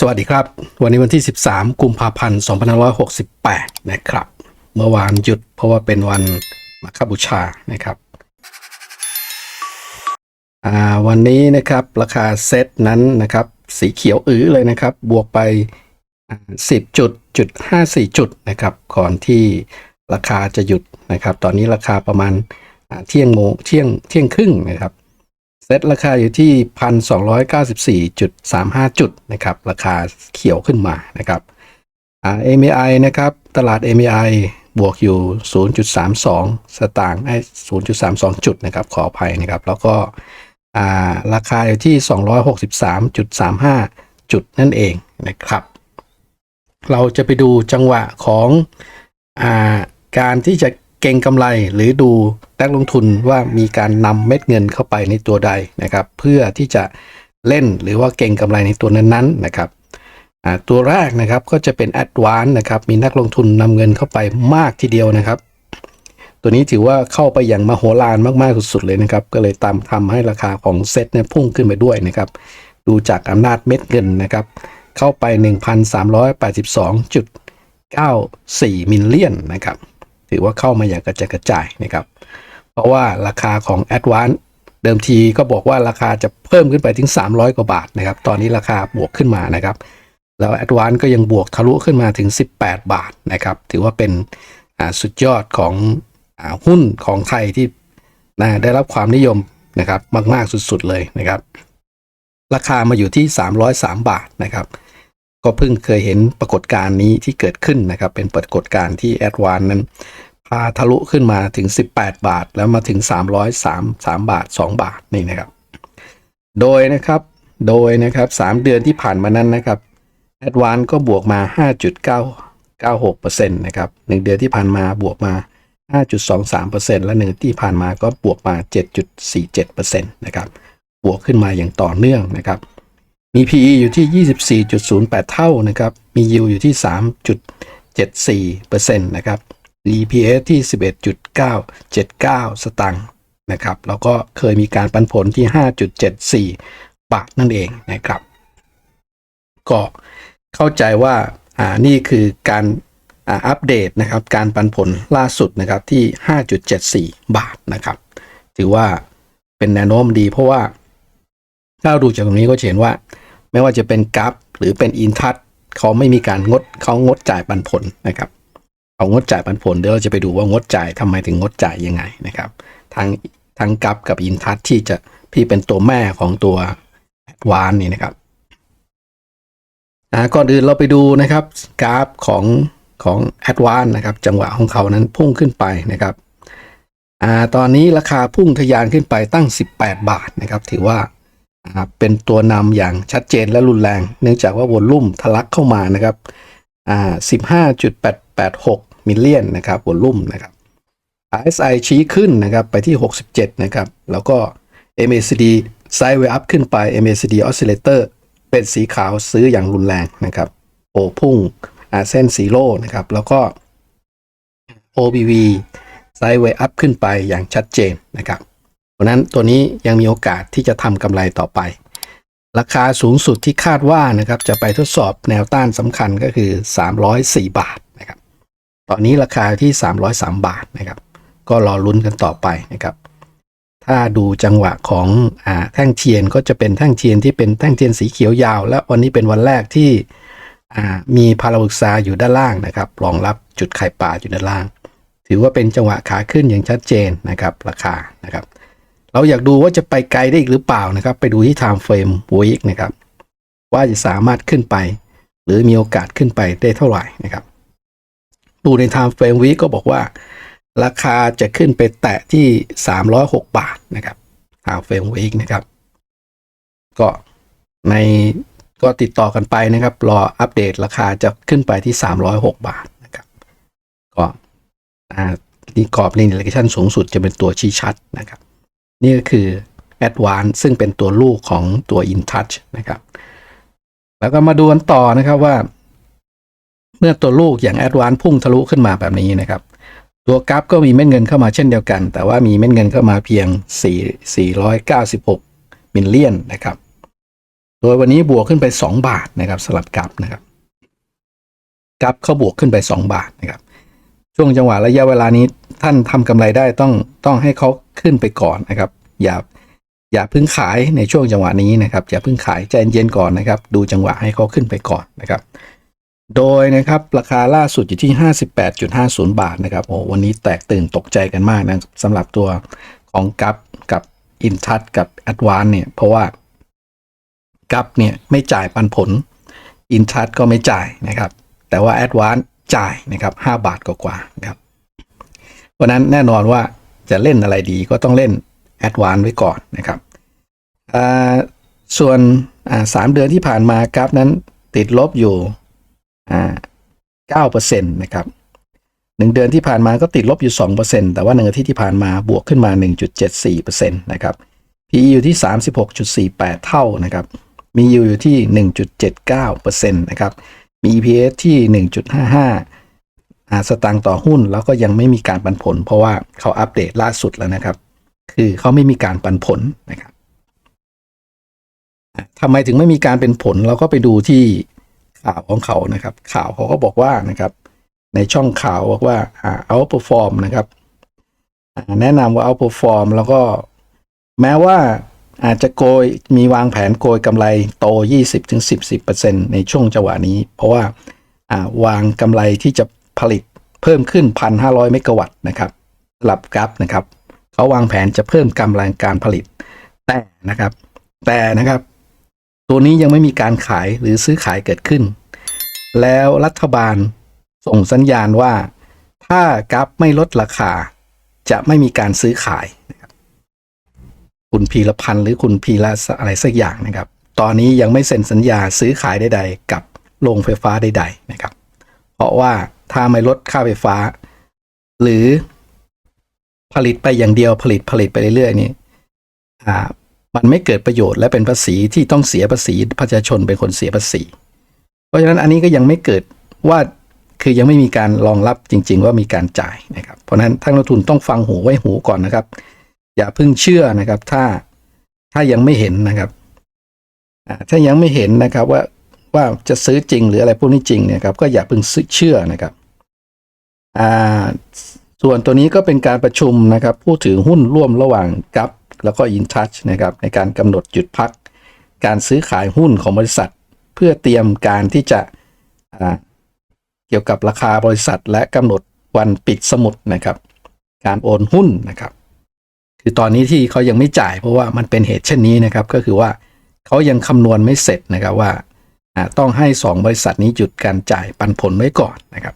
สวัสดีครับ วันนี้วันที่ 13 กุมภาพันธ์ 2568 นะครับ เมื่อวานหยุดเพราะว่าเป็นวันมาคบูชานะครับ วันนี้นะครับราคาเซตนั้นนะครับ สีเขียวอื้อเลยนะครับ บวกไป 10จุดจุด54 จุดนะครับ ก่อนที่ราคาจะหยุดนะครับ ตอนนี้ราคาประมาณเที่ยงโมงเที่ยงเที่ยงครึ่งนะครับ เซ็ตราคาอยู่ที่ 1,294.35 จุดนะครับ ราคาเขียวขึ้นมานะครับอ่า MAI นะครับ ตลาด MAI บวกอยู่ 0.32 สตางค์ไอ้0.32 จุดนะครับ ขออภัยนะครับ แล้วก็อ่าราคาอยู่ที่ 263.35 จุดนั่นเองนะครับ เราจะไปดูจังหวะของอาการที่จะ เก็งกำไรหรือดูนักลงทุนว่ามีการนำเม็ดเงินเข้าไปในตัวใดนะครับ เพื่อที่จะเล่นหรือว่าเก็งกำไรในตัวนั้นๆนะครับตัวแรกนะครับก็จะเป็น a d v a n c e นะครับมีนักลงทุนนำเงินเข้าไปมากทีเดียวนะครับ ตัวนี้ถือว่าเข้าไปอย่างมโหฬารมาก ๆ สุด ๆ เลยนะครับ ก็เลยตามทำให้ราคาของเซ็ตเนี่ยพุ่งขึ้นไปด้วยนะครับ ดูจากอำนาจเม็ดเงินนะครับ เข้าไป 1,382.94มิลเลียนนะครับ ถือว่าเข้ามาอย่างกระจายกระจายนะครับ เพราะว่าราคาของ a d v a n c e เดิมทีก็บอกว่าราคาจะเพิ่มขึ้นไปถึง 300 กว่าบาทนะครับ ตอนนี้ราคาบวกขึ้นมานะครับ แล้ว a d v a n c e ก็ยังบวกทะลุขึ้นมาถึง 18 บาทนะครับ ถือว่าเป็นสุดยอดของอหุ้นของไทยที่ได้รับความนิยมนะครับมาก ๆ สุด ๆ เลยนะครับ ราคามาอยู่ที่ 303 บาทนะครับ ก็เพิ่งเคยเห็นปรากฏการณ์นี้ที่เกิดขึ้นนะครับ เป็นปรากฏการณ์ที่แอดวานนั้นพาทะลุขึ้นมาถึง 18 บาท แล้วมาถึง 303 3 บาท 2 บาทนี่นะครับ โดยนะครับโดยนะครับ 3 เดือนที่ผ่านมานั้นนะครับแอดวานก็บวกมา 5.996%นะครับ1เดือนที่ผ่านมาบวกมา 5.23%และหนึ่งที่ผ่านมาก็บวกมา 7.47%นะครับบวกขึ้นมาอย่างต่อเนื่องนะครับ มี PE อยู่ที่ 24.08 เท่านะครับ มี yield อยู่ที่ 3.74%นะครับ EPS ที่ 11.979 สตังค์นะครับ แล้วก็เคยมีการปันผลที่ 5.74 บาทนั่นเองนะครับ ก็เข้าใจว่าอ่านี่คือการอ่าอัปเดตนะครับ การปันผลล่าสุดนะครับที่ 5.74 บาทนะครับ ถือว่าเป็นแนวโน้มดีเพราะว่า ถ้าดูจากตรงนี้ก็เห็นว่า ไม่ว่าจะเป็นกราฟหรือเป็นอินทัชเขาไม่มีการงดเขางดจ่ายปันผลนะครับเขางดจ่ายปันผลเดี๋ยวเราจะไปดูว่างดจ่ายทำไมถึงงดจ่ายยังไงนะครับทั้งทั้งกราฟกับอินทัชที่จะพี่เป็นตัวแม่ของตัววานนี่นะครับอ่าก่อนอื่นเราไปดูนะครับกราฟของของแอดวานนะครับจังหวะของเขานั้นพุ่งขึ้นไปนะครับอ่าตอนนี้ราคาพุ่งทะยานขึ้นไปตั้ง 18 บาทนะครับ ถือว่า เป็นตัวนำอย่างชัดเจนและรุนแรง เนื่องจากว่าวอลลุ่มทะลักเข้ามานะครับอ่า15.886 มิลเลียนนะครับวอลลุ่มนะครับ RSI ชี้ขึ้นนะครับไปที่ 67 นะครับ แล้วก็ MACD ไซด์เวอัพขึ้นไป MACD Oscillator เป็นสีขาวซื้ออย่างรุนแรงนะครับโอพุ่งอาเส้นสีโลนะครับ แล้วก็ OBV ไซด์เวอัพขึ้นไปอย่างชัดเจนนะครับ ราะนั้นตัวนี้ยังมีโอกาสที่จะทำกำไรต่อไป ราคาสูงสุดที่คาดว่านะครับจะไปทดสอบแนวต้านสำคัญก็คือ 304 บาทนะครับ ตอนนี้ราคาที่ 303 บาทนะครับ ก็รอลุ้นกันต่อไปนะครับ ถ้าดูจังหวะของอแท่งเทียนก็จะเป็นแท่งเทียนที่เป็นแท่งเทียนสีเขียวยาว และวันนี้เป็นวันแรกที่มีพาราบึกษาอยู่ด้านล่างนะครับรองรับจุดไข่ป่าอยู่ด้านล่าง ถือว่าเป็นจังหวะขาขึ้นอย่างชัดเจนนะครับ ราคานะครับ เราอยากดูว่าจะไปไกลได้อีกหรือเปล่านะครับ ไปดูที่ time frame week นะครับ ว่าจะสามารถขึ้นไป หรือมีโอกาสขึ้นไปได้เท่าไหร่นะครับ ดูใน time frame week ก็บอกว่า ราคาจะขึ้นไปแตะที่ 306 บาทนะครับ time frame week นะครับ ก็ในก็ติดต่อกันไปนะครับ รออัปเดตราคาจะขึ้นไปที่ 306 บาทนะครับ ก็อ่านี่กรอบลินิเลชันสูงสุดจะเป็นตัวชี้ชัดนะครับ นี่ก็คือ Advance ซึ่งเป็นตัวลูกของตัว InTouch นะครับ แล้วก็มาดูกันต่อนะครับว่า เมื่อตัวลูกอย่าง Advance พุ่งทะลุขึ้นมาแบบนี้นะครับ ตัวกราฟก็มีเม็ดเงินเข้ามาเช่นเดียวกัน แต่ว่ามีเม็ดเงินเข้ามาเพียง 4 496 มิลเลียนนะครับ โดยวันนี้บวกขึ้นไป 2 บาทนะครับสลับกับนะครับกับเขาบวกขึ้นไป 2 บาทนะครับ ช่วงจังหวะระยะเวลานี้ ท่านทำกำไรได้ต้องต้องให้เขาขึ้นไปก่อนนะครับ อย่าอย่าเพึ่งขายในช่วงจังหวะนี้นะครับอย่าเพึ่งขายใจเย็นๆก่อนนะครับ ดูจังหวะให้เขาขึ้นไปก่อนนะครับ โดยนะครับราคาล่าสุดอยู่ที่ 58.50 บาทนะครับโอ้วันนี้แตกตื่นตกใจกันมากนะสำหรับตัวของกับกับอินทัศกับแอดวานเนี่ยเพราะว่ากับเนี่ยไม่จ่ายปันผลอินทัศก็ไม่จ่ายนะครับ แต่ว่าแอดวานจ่ายนะครับ5บาทกว่าๆนะครับ เพราะนั้นแน่นอนว่าจะเล่นอะไรดีก็ต้องเล่นแอดวานไว้ก่อนนะครับส่วนสามเดือนที่ผ่านมากราฟนั้นติดลบอยู่เก้าเปอร์เซ็นต์นะครับหนึ่งเดือนที่ผ่านมาก็ติดลบอยู่สองเปอร์เซ็นต์แต่ว่าหนึ่งอาทิตย์ที่ผ่านมาบวกขึ้นมาหนึ่งจุดเจ็ดสี่เปอร์เซ็นต์นะครับ PE อยู่ที่สามสิบหกจุดสี่แปดเท่านะครับ มี yield อยู่ที่หนึ่งจุดเจ็ดเก้าเปอร์เซ็นต์นะครับมี EPS ที่หนึ่งจุดห้าห้า สตางค์ต่อหุ้นแล้วก็ยังไม่มีการปันผล เพราะว่าเขาอัปเดตล่าสุดแล้วนะครับ คือเขาไม่มีการปันผลนะครับทำไมถึงไม่มีการเป็นผลเราก็ไปดูที่ข่าวของเขานะครับ ข่าวเขาก็บอกว่านะครับ ในช่องข่าวบอกว่าอ่า outperform นะครับแนะนำว่า outperform แล้วก็แม้ว่าอาจจะโกยมีวางแผนโกยกำไรโต 20-10%ในช่วงจังหวะนี้ เพราะว่าอ่าวางกำไรที่จะ ผลิตเพิ่มขึ้น 1,500 เมกะวัตต์นะครับสลับกราฟนะครับเขาวางแผนจะเพิ่มกำลังการผลิต แต่นะครับ แต่นะครับ ตัวนี้ยังไม่มีการขายหรือซื้อขายเกิดขึ้น แล้วรัฐบาลส่งสัญญาณว่า ถ้ากราฟไม่ลดราคา จะไม่มีการซื้อขายนะครับคุณพีรพันธ์หรือคุณพีระอะไรสักอย่างนะครับ ตอนนี้ยังไม่เซ็นสัญญาซื้อขายใดๆ กับโรงไฟฟ้าใด ๆ นะครับ เพราะว่า ถ้าไม่ลดค่าไฟฟ้า หรือผลิตไปอย่างเดียวผลิตผลิตไปเรื่อยๆนี่อ่ามันไม่เกิดประโยชน์และเป็นภาษีที่ต้องเสียภาษีประชาชนเป็นคนเสียภาษี เพราะฉะนั้นอันนี้ก็ยังไม่เกิดว่าคือยังไม่มีการรองรับจริง ๆ ว่ามีการจ่ายนะครับ เพราะฉะนั้นทั้งนักลงทุนต้องฟังหูไว้หูก่อนนะครับ อย่าเพิ่งเชื่อนะครับ ถ้าถ้ายังไม่เห็นนะครับถ้ายังไม่เห็นนะครับว่าว่าจะซื้อจริงหรืออะไรพวกนี้จริงเนี่ยครับก็อย่าเพิ่งเชื่อนะครับ อ่าส่วนตัวนี้ก็เป็นการประชุมนะครับผู้ถือหุ้นร่วมระหว่างกับ แล้วก็อินทัชนะครับในการกำหนดหยุดพัก การซื้อขายหุ้นของบริษัท เพื่อเตรียมการที่จะเกี่ยวกับราคาบริษัท และกำหนดวันปิดสมุดนะครับ การโอนหุ้นนะครับ คือตอนนี้ที่เขายังไม่จ่ายเพราะว่ามันเป็นเหตุเช่นนี้นะครับ ก็คือว่าเขายังคำนวณไม่เสร็จนะครับว่าต้องให้ 2 บริษัทนี้หยุดการจ่ายปันผลไว้ก่อนนะครับ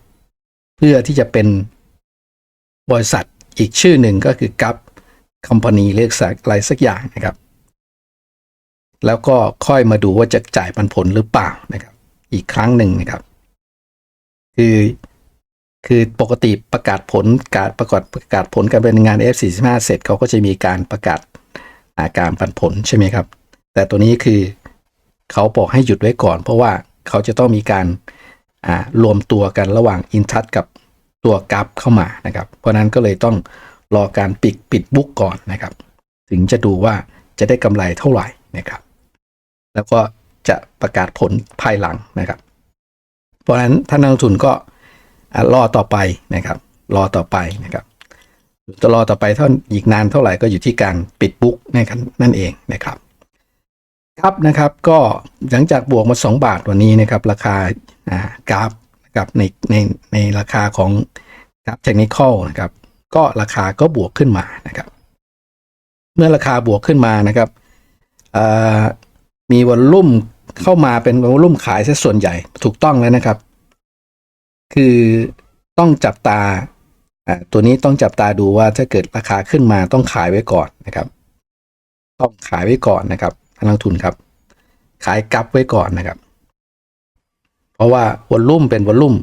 พื่อที่จะเป็นบริษัทอีกชื่อหนึ่งก็คือกับคอมพานีเรียกสักอะไรสักอย่างนะครับ แล้วก็ค่อยมาดูว่าจะจ่ายปันผลหรือเปล่านะครับ อีกครั้งหนึ่งนะครับ คือคือปกติประกาศผลการประกาศประกาศผลการเป็นงาน F45 เสร็จเขาก็จะมีการประกาศอาการปันผลใช่ไหมครับ แต่ตัวนี้คือเขาบอกให้หยุดไว้ก่อน เพราะว่าเขาจะต้องมีการอ่ารวมตัวกันระหว่างอินทัชกับ ตัวกราฟเข้ามานะครับ เพราะนั้นก็เลยต้องรอการปิดปิดบุ๊กก่อนนะครับ ถึงจะดูว่าจะได้กำไรเท่าไหร่นะครับ แล้วก็จะประกาศผลภายหลังนะครับ เพราะนั้นท่านนักลงทุนก็รอต่อไปนะครับ รอต่อไปนะครับจะรอต่อไปเท่าอีกนานเท่าไหร่ก็อยู่ที่การปิดบุ๊กนะครับนั่นเองนะครับ ครับนะครับก็หลังจากบวกมา 2 บาทวันนี้นะครับ ราคาอ่ากราฟ นะครับในในในราคาของกราฟเทคนิคอลนะครับ ก็ราคาก็บวกขึ้นมานะครับ เมื่อราคาบวกขึ้นมานะครับมีวอลลุ่มเข้ามาเป็นวอลลุ่มขายซะส่วนใหญ่ถูกต้องแล้วนะครับ คือต้องจับตาตัวนี้ต้องจับตาดูว่าถ้าเกิดราคาขึ้นมาต้องขายไว้ก่อนนะครับ ต้องขายไว้ก่อนนะครับนักลงทุนครับ ขายกลับไว้ก่อนนะครับ ราะว่าวอลลุ่มเป็นวอลลุ่ม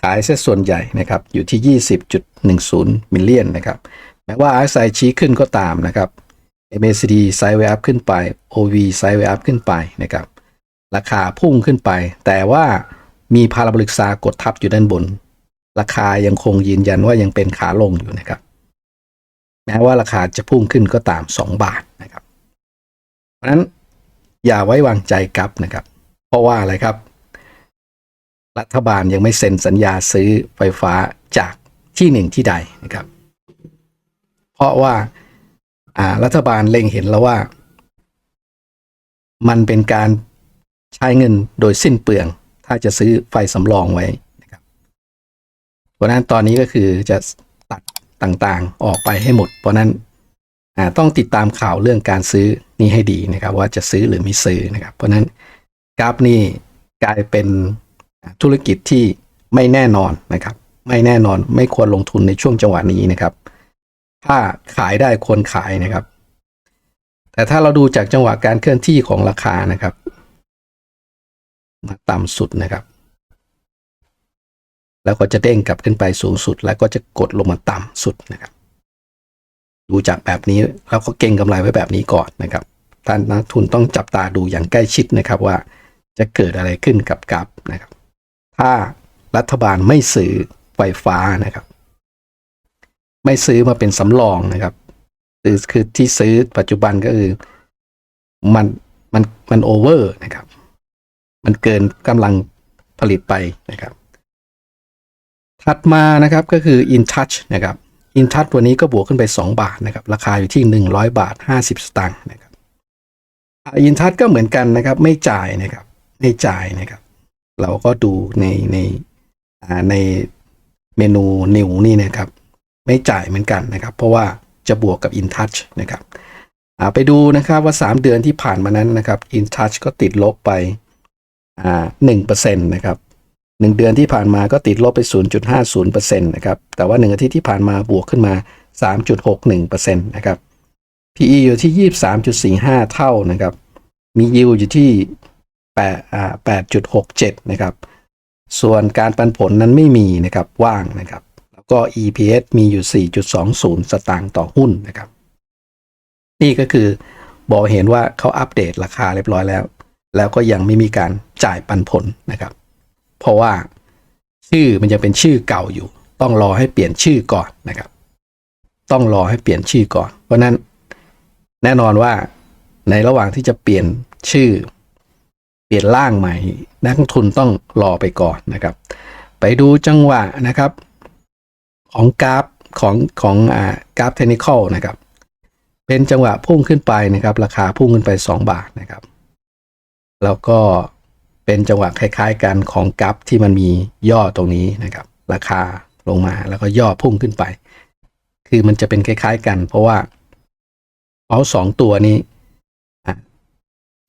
ขายเส้ส่วนใหญ่นะครับอยู่ที่ 20.10 มิลเลียนนะครับแม้ว่า RSI ชี้ขึ้นก็ตามนะครับ MACD ไซด์เวอัพขึ้นไป OV ไซด์เวอัพขึ้นไปนะครับราคาพุ่งขึ้นไป แต่ว่ามีพาราโบลิกซากดทับอยู่ด้านบน ราคายังคงยืนยันว่ายังเป็นขาลงอยู่นะครับ แม้ว่าราคาจะพุ่งขึ้นก็ตาม 2 บาทนะครับ เพราะฉะนั้นอย่าไว้วางใจกับนะครับ เพราะว่าอะไรครับ รัฐบาลยังไม่เซ็นสัญญาซื้อไฟฟ้าจากที่หนึ่งที่ใดนะครับ เพราะว่าารัฐบาลเล็งเห็นแล้วว่า มันเป็นการใช้เงินโดยสิ้นเปลือง ถ้าจะซื้อไฟสำรองไว้นะครับเพราะนั้นตอนนี้ก็คือจะตัดต่างๆออกไปให้หมด เพราะนั้นต้องติดตามข่าวเรื่องการซื้อนี้ให้ดีนะครับ ว่าจะซื้อหรือไม่ซื้อนะครับ เพราะนั้นกราฟนี่กลายเป็น ธุรกิจที่ไม่แน่นอนนะครับ ไม่แน่นอนไม่ควรลงทุนในช่วงจังหวะนี้นะครับ ถ้าขายได้ควรขายนะครับ แต่ถ้าเราดูจากจังหวะการเคลื่อนที่ของราคานะครับมาต่ำสุดนะครับ แล้วก็จะเด้งกลับขึ้นไปสูงสุด แล้วก็จะกดลงมาต่ำสุดนะครับ ดูจากแบบนี้แล้วก็เก่งกำไรไว้แบบนี้ก่อนนะครับท่านนักทุนต้องจับตาดูอย่างใกล้ชิดนะครับว่าจะเกิดอะไรขึ้นกับกราฟนะครับ ถ้ารัฐบาลไม่ซื้อไฟฟ้านะครับ ไม่ซื้อมาเป็นสำรองนะครับ คือคือที่ซื้อปัจจุบันก็คือมันมันมันโอเวอร์นะครับ มันเกินกำลังผลิตไปนะครับ ถัดมานะครับก็คือ InTouch นะครับ InTouch วันนี้ก็บวกขึ้นไป 2 บาทนะครับ ราคาอยู่ที่ 100 บาท 50 สตางค์นะครับอ่า InTouch ก็เหมือนกันนะครับ ไม่จ่ายนะครับ ไม่จ่ายนะครับ เราก็ดูในในในเมนูนิวนี่นะครับ ไม่จ่ายเหมือนกันนะครับ เพราะว่าจะบวกกับ InTouch นะครับไปดูนะครับว่า 3 เดือนที่ผ่านมานั้นนะครับ InTouch ก็ติดลบไปอ่า1%นะครับหนึ่งเดือนที่ผ่านมาก็ติดลบไป 0.50%นะครับแต่ว่าหนึ่งอาทิตย์ที่ผ่านมาบวกขึ้นมา 3.61%นะครับ PE อยู่ที่ 23.45 เท่านะครับ มี yield อยู่ที่ 8 8.67 นะครับ ส่วนการปันผลนั้นไม่มีนะครับว่างนะครับ แล้วก็ EPS มีอยู่ 4.20 สตางค์ต่อหุ้นนะครับ นี่ก็คือบอกเห็นว่าเขาอัปเดตราคาเรียบร้อยแล้ว แล้วก็ยังไม่มีการจ่ายปันผลนะครับ เพราะว่าชื่อมันจะเป็นชื่อเก่าอยู่ ต้องรอให้เปลี่ยนชื่อก่อนนะครับ ต้องรอให้เปลี่ยนชื่อก่อน เพราะนั้นแน่นอนว่าในระหว่างที่จะเปลี่ยนชื่อ เปลี่ยนร่างใหม่ นักทุนต้องรอไปก่อนนะครับ ไปดูจังหวะนะครับ ของกราฟของของอ่ากราฟเทคนิคอลนะครับ เป็นจังหวะพุ่งขึ้นไปนะครับ ราคาพุ่งขึ้นไป 2 บาทนะครับ แล้วก็เป็นจังหวะคล้ายๆกันของกราฟที่มันมีย่อตรงนี้นะครับ ราคาลงมาแล้วก็ย่อพุ่งขึ้นไป คือมันจะเป็นคล้าย ๆ กัน เพราะว่าเอาสองตัวนี้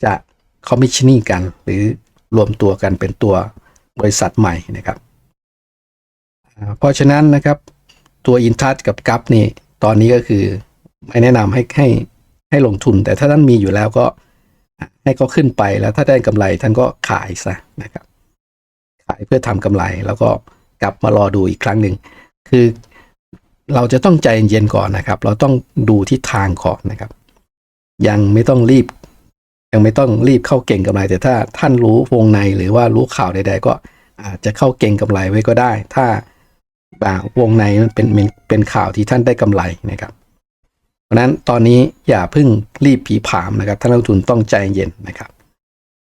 จะ คอมมิชชั่นกัน หรือรวมตัวกันเป็นตัวบริษัทใหม่นะครับ เพราะฉะนั้นนะครับตัวอินทัชกับกัฟนี่ตอนนี้ก็คือไม่แนะนำให้ให้ให้ลงทุน แต่ถ้าท่านมีอยู่แล้วก็ให้เขาขึ้นไปแล้วถ้าได้กำไรท่านก็ขายซะนะครับ ขายเพื่อทำกำไรแล้วก็กลับมารอดูอีกครั้งหนึ่งคือเราจะต้องใจเย็นก่อนนะครับ เราต้องดูทิศทางก่อนนะครับ ยังไม่ต้องรีบ ยังไม่ต้องรีบเข้าเก่งกำไร แต่ถ้าท่านรู้วงในหรือว่ารู้ข่าวใด ๆ ก็อาจจะเข้าเก่งกำไรไว้ก็ได้ ถ้าอ่าวงในมันเป็นเป็นเป็นข่าวที่ท่านได้กำไรนะครับ เพราะนั้นตอนนี้อย่าเพิ่งรีบผีผามนะครับท่านนักลงทุนต้องใจเย็นนะครับ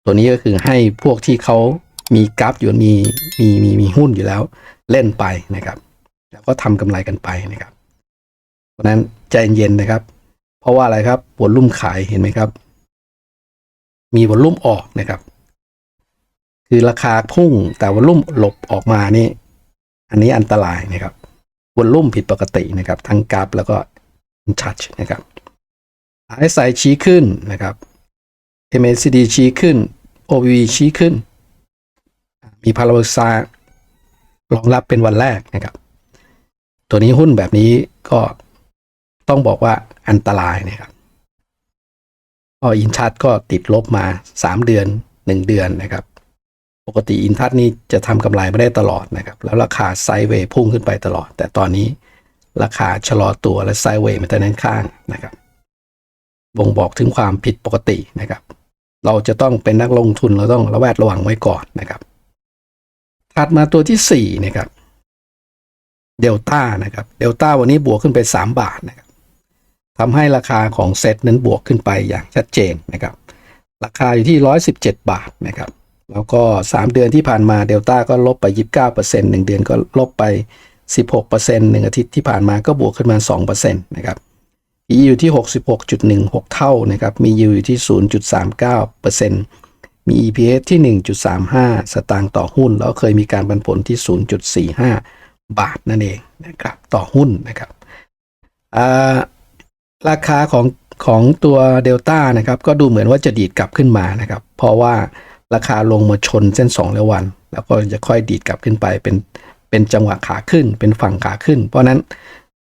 ตัวนี้ก็คือให้พวกที่เขามีกราฟอยู่มีมีมีมีหุ้นอยู่แล้ว เล่นไปนะครับ แล้วก็ทำกำไรกันไปนะครับ เพราะนั้นใจเย็นนะครับ เพราะว่าอะไรครับวอลลุ่มขายเห็นไหมครับ มีวอลลุ่มออกนะครับ คือราคาพุ่งแต่วอลลุ่มหลบออกมานี่ อันนี้อันตรายนะครับวอลลุ่มผิดปกตินะครับ ทั้งกราฟแล้วก็ทัชนะครับ RSI ชี้ขึ้นนะครับ MACD ชี้ขึ้น OV ชี้ขึ้น มีพาราโบซารองรับเป็นวันแรกนะครับ ตัวนี้หุ้นแบบนี้ก็ต้องบอกว่าอันตรายนะครับ พออินทัชก็ติดลบมา 3 เดือน 1 เดือนนะครับ ปกติอินทัชนี่จะทำกำไรไม่ได้ตลอดนะครับ แล้วราคาไซด์เวย์พุ่งขึ้นไปตลอด แต่ตอนนี้ราคาชะลอตัวและไซด์เวย์มาทางด้นข้างนะครับ บ่งบอกถึงความผิดปกตินะครับ เราจะต้องเป็นนักลงทุนเราต้องระแวดระวังไว้ก่อนนะครับ ถัดมาตัวที่สี่นะครับเดลต้านะครับเดลต้าวันนี้บวกขึ้นไป 3 บาทนะครับ ทำให้ราคาของเซตนั้นบวกขึ้นไปอย่างชัดเจนนะครับ ราคาอยู่ที่ 117 บาทนะครับ แล้วก็ 3 เดือนที่ผ่านมาเดลต้าก็ลบไป 29% 1 เดือนก็ลบไป 16% 1 อาทิตย์ที่ผ่านมาก็บวกขึ้นมา 2%นะครับ PE อยู่ที่ 66.16 เท่านะครับ มี yield อยู่ที่ 0.39%มี EPS ที่ 1.35 สตางค์ต่อหุ้น แล้วเคยมีการปันผลที่ 0.45 บาทนั่นเองนะครับ ต่อหุ้นนะครับอ่า ราคาของของตัวเดลต้านะครับก็ดูเหมือนว่าจะดีดกลับขึ้นมานะครับ เพราะว่าราคาลงมาชนเส้น2แล้ววัน แล้วก็จะค่อยดีดกลับขึ้นไปเป็นเป็นจังหวะขาขึ้น เป็นฝั่งขาขึ้น เพราะนั้น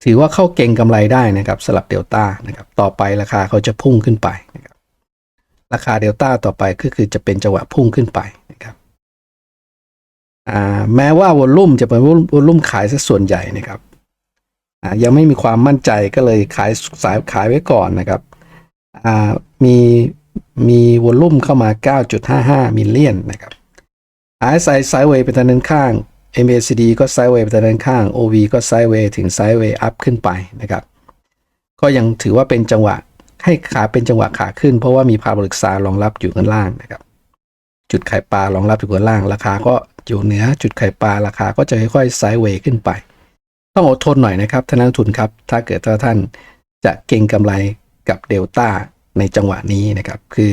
ถือว่าเข้าเก่งกำไรได้นะครับสำหรับเดลต้านะครับต่อไปราคาเขาจะพุ่งขึ้นไปนะครับราคาเดลต้าต่อไปก็คือจะเป็นจังหวะพุ่งขึ้นไปนะครับอ่าแม้ว่าวอลลุ่มจะเป็นวอลลุ่มขายซะส่วนใหญ่นะครับ ยังไม่มีความมั่นใจก็เลยขายสายขายไว้ก่อนนะครับมีมีวอลลุ่มเข้ามา 9.55 มิลเลียนนะครับ RSI ไซด์เวย์ไปทางด้านข้าง MACD ก็ไซด์เวย์ไปทางด้านข้าง OV ก็ไซด์เวย์ถึงไซด์เวย์อัพขึ้นไปนะครับ ก็ยังถือว่าเป็นจังหวะให้ขาเป็นจังหวะขาขึ้น เพราะว่ามีพาบลิกซาร์รองรับอยู่ข้างล่างนะครับ จุดไข่ปลารองรับอยู่ข้างล่าง ราคาก็อยู่เหนือจุดไข่ปลาราคาก็จะค่อยๆไซด์เวย์ขึ้นไป ต้องอดทนหน่อยนะครับท่านนักลงทุนครับ ถ้าเกิดท่านจะเก็งกำไรกับเดลต้าในจังหวะนี้นะครับ คือ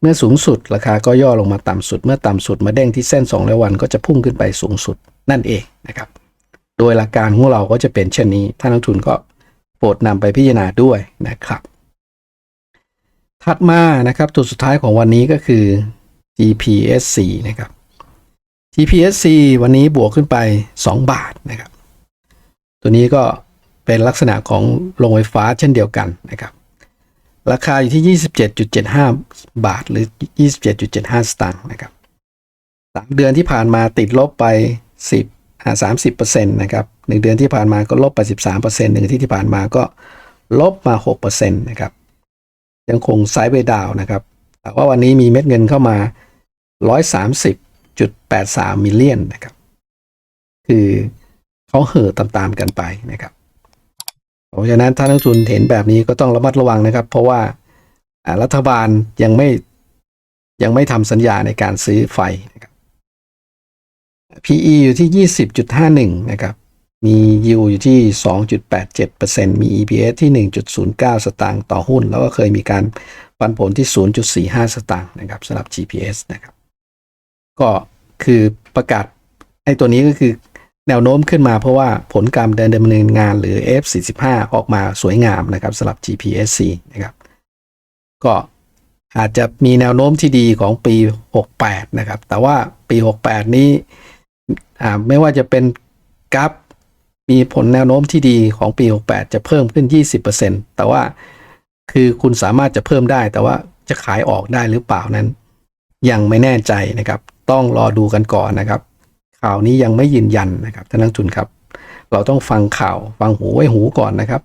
เมื่อสูงสุดราคาก็ย่อลงมาต่ำสุด เมื่อต่ำสุดมาเด้งที่เส้น2แล้ววันก็จะพุ่งขึ้นไปสูงสุดนั่นเองนะครับ โดยหลักการของเราก็จะเป็นเช่นนี้ท่านนักลงทุนก็โปรดนำไปพิจารณาด้วยนะครับ ถัดมานะครับตัวสุดท้ายของวันนี้ก็คือ GPSC นะครับ GPSC วันนี้บวกขึ้นไป 2 บาทนะครับ ตัวนี้ก็เป็นลักษณะของโรงไฟฟ้าเช่นเดียวกันนะครับ ราคาอยู่ที่ 27.75 บาทหรือ 27.75 สตางค์นะครับสามเดือนที่ผ่านมาติดลบไป 10อ่า30%นะครับหนึ่งเดือนที่ผ่านมาก็ลบไป13%หนึ่งที่ที่ผ่านมาก็ลบมา6%นะครับยังคงไซด์เวดาวน์นะครับแต่ว่าวันนี้มีเม็ดเงินเข้ามา 130.83มิลเลียนนะครับ คือ เขาเห่อตามๆกันไปนะครับเพราะฉะนั้นถ้านักทุนเห็นแบบนี้ก็ต้องระมัดระวังนะครับ เพราะว่าอ่ารัฐบาลยังไม่ยังไม่ทำสัญญาในการซื้อไฟนะครับ PE อยู่ที่ 20.51 นะครับ มี yield อยู่ที่ 2.87%มี EPS ที่ 1.09 สตางค์ต่อหุ้น แล้วก็เคยมีการปันผลที่ 0.45 สตางค์นะครับสำหรับ GPS นะครับ ก็คือประกาศไอ้ตัวนี้ก็คือ แนวโน้มขึ้นมาเพราะว่าผลการดำเนินงานหรือ F45 ออกมาสวยงามนะครับสำหรับ GPSC นะครับ ก็อาจจะมีแนวโน้มที่ดีของปี 68 นะครับ แต่ว่าปี 68 นี้ไม่ว่าจะเป็นกราฟมีผลแนวโน้มที่ดีของปี 68 จะเพิ่มขึ้น 20%แต่ว่าคือคุณสามารถจะเพิ่มได้ แต่ว่าจะขายออกได้หรือเปล่านั้น ยังไม่แน่ใจนะครับ ต้องรอดูกันก่อนนะครับ ข่าวนี้ยังไม่ยืนยันนะครับท่านนักทุนครับ เราต้องฟังข่าวฟังหูไว้หูก่อนนะครับ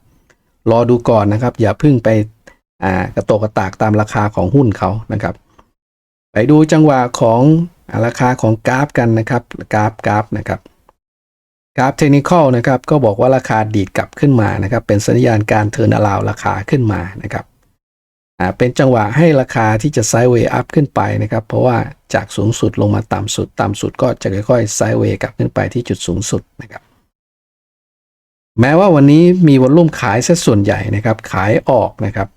รอดูก่อนนะครับ อย่าเพึ่งไปกระโตกกระตากตามราคาของหุ้นเขานะครับ ไปดูจังหวะของราคาของกราฟกันนะครับกราฟกราฟนะครับกราฟเทคนิคอลนะครับก็บอกว่าราคาดีดกลับขึ้นมานะครับ เป็นสัญญาณการเทิร์นอลาวราคาขึ้นมานะครับ เป็นจังหวะให้ราคาที่จะไซด์เวย์อัพขึ้นไปนะครับ เพราะว่าจากสูงสุดลงมาต่ำสุด ต่ำสุดก็จะค่อยๆไซด์เวย์กลับขึ้นไปที่จุดสูงสุดนะครับ แม้ว่าวันนี้มีวอลลุ่มขายซะส่วนใหญ่นะครับ ขายออกนะครับ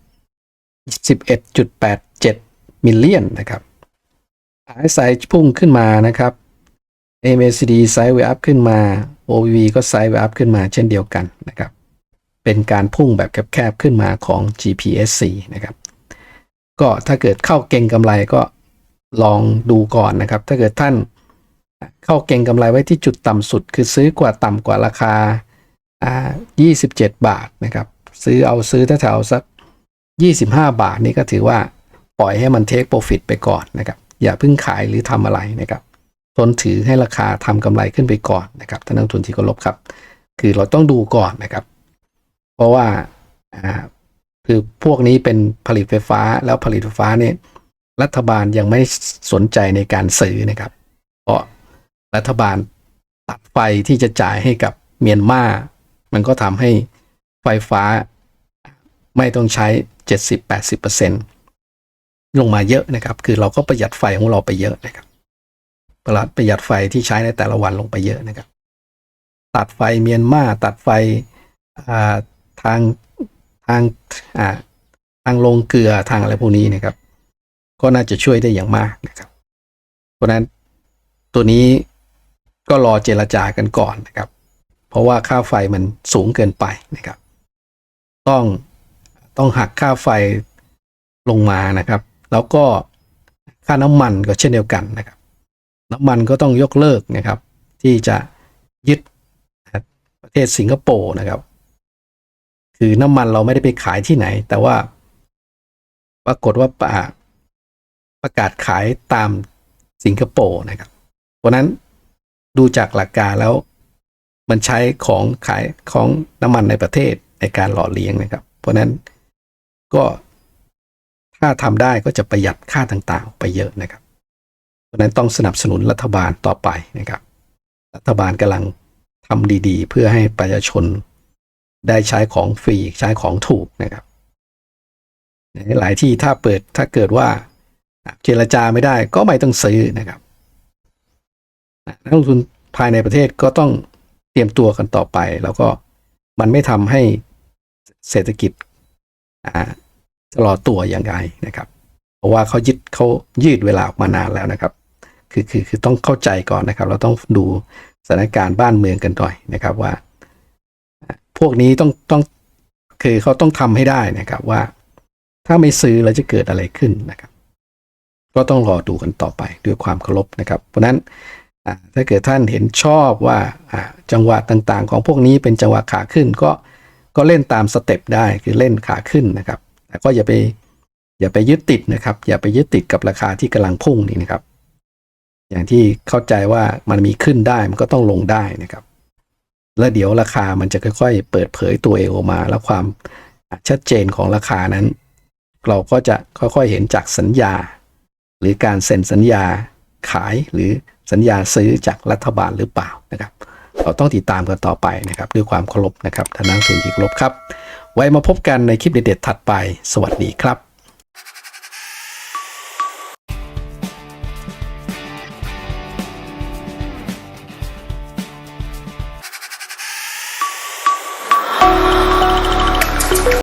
11.87 มิลเลียนนะครับ RSI พุ่งขึ้นมานะครับ MACD ไซด์เวย์อัพขึ้นมา OV ก็ไซด์เวย์อัพขึ้นมาเช่นเดียวกันนะครับ เป็นการพุ่งแบบแคบๆขึ้นมาของ GPSC นะครับ ก็ถ้าเกิดเข้าเก่งกำไรก็ลองดูก่อนนะครับ ถ้าเกิดท่านเข้าเก่งกำไรไว้ที่จุดต่ำสุด คือซื้อกว่าต่ำกว่าราคาอ่า27 บาทนะครับ ซื้อเอาซื้อถ้าแถวสัก 25 บาทนี่ก็ถือว่าปล่อยให้มันเทคโปรฟิตไปก่อนนะครับ อย่าเพิ่งขายหรือทำอะไรนะครับทนถือให้ราคาทำกำไรขึ้นไปก่อนนะครับท่านนักลงทุนที่เคารพครับ คือเราต้องดูก่อนนะครับ เพราะว่า คือพวกนี้เป็นผลิตไฟฟ้าแล้วผลิตไฟฟ้าเนี่ยรัฐบาลยังไม่สนใจในการซื้อนะครับ เพราะรัฐบาลตัดไฟที่จะจ่ายให้กับเมียนมา มันก็ทำให้ไฟฟ้าไม่ต้องใช้ 70-80%ลงมาเยอะนะครับ คือเราก็ประหยัดไฟของเราไปเยอะนะครับประหยัดประหยัดไฟที่ใช้ในแต่ละวันลงไปเยอะนะครับ ตัดไฟเมียนมาตัดไฟาทาง ทางอ่าทางลงเกลือทางอะไรพวกนี้นะครับ ก็น่าจะช่วยได้อย่างมากนะครับเพราะฉะนั้นตัวนี้ก็รอเจรจากันก่อนนะครับ เพราะว่าค่าไฟมันสูงเกินไปนะครับ ต้องต้องหักค่าไฟลงมานะครับ แล้วก็ค่าน้ำมันก็เช่นเดียวกันนะครับ น้ำมันก็ต้องยกเลิกนะครับ ที่จะยึดประเทศสิงคโปร์นะครับ คือน้ำมันเราไม่ได้ไปขายที่ไหน แต่ว่า ปรากฏว่าประประกาศขายตามสิงคโปร์นะครับเพราะนั้นดูจากหลักการแล้ว มันใช้ของขายของน้ำมันในประเทศในการหล่อเลี้ยงนะครับ เพราะนั้นก็ถ้าทำได้ก็จะประหยัดค่าต่างๆ ไปเยอะนะครับ เพราะนั้นต้องสนับสนุนรัฐบาลต่อไปนะครับ รัฐบาลกำลังทำดีๆ เพื่อให้ประชาชน ได้ใช้ของฟรีใช้ของถูกนะครับหลายที่ถ้าเปิดถ้าเกิดว่าเจรจาไม่ได้ก็ไม่ต้องซื้อนะครับนักลงทุนภายในประเทศก็ต้องเตรียมตัวกันต่อไป แล้วก็มันไม่ทำให้เศรษฐกิจชะลอตัวอย่างไรนะครับ เพราะว่าเขายึดเขายืดเวลาออกมานานแล้วนะครับ คือคือคือต้องเข้าใจก่อนนะครับ เราต้องดูสถานการณ์บ้านเมืองกันหน่อยนะครับว่า พวกนี้ต้องต้องคือเขาต้องทำให้ได้นะครับว่า ถ้าไม่ซื้อแล้วจะเกิดอะไรขึ้นนะครับ ก็ต้องรอดูกันต่อไปด้วยความเคารพนะครับ เพราะนั้นถ้าเกิดท่านเห็นชอบว่าจังหวะต่างๆ ของพวกนี้เป็นจังหวะขาขึ้นก็ก็เล่นตามสเต็ปได้คือเล่นขาขึ้นนะครับแต่ก็อย่าไปอย่าไปยึดติดนะครับ อย่าไปยึดติดกับราคาที่กำลังพุ่งนี่นะครับ อย่างที่เข้าใจว่ามันมีขึ้นได้มันก็ต้องลงได้นะครับ แล้วเดี๋ยวราคามันจะค่อยๆ เปิดเผยตัวเองออกมา แล้วความชัดเจนของราคานั้น เราก็จะค่อยๆเห็นจากสัญญา หรือการเซ็นสัญญาขายหรือสัญญาซื้อจากรัฐบาลหรือเปล่านะครับ เราต้องติดตามกันต่อไปนะครับ ด้วยความเคารพนะครับท่านนักทุนที่เคารพครับ ไว้มาพบกันในคลิปเด็ดๆถัดไป สวัสดีครับ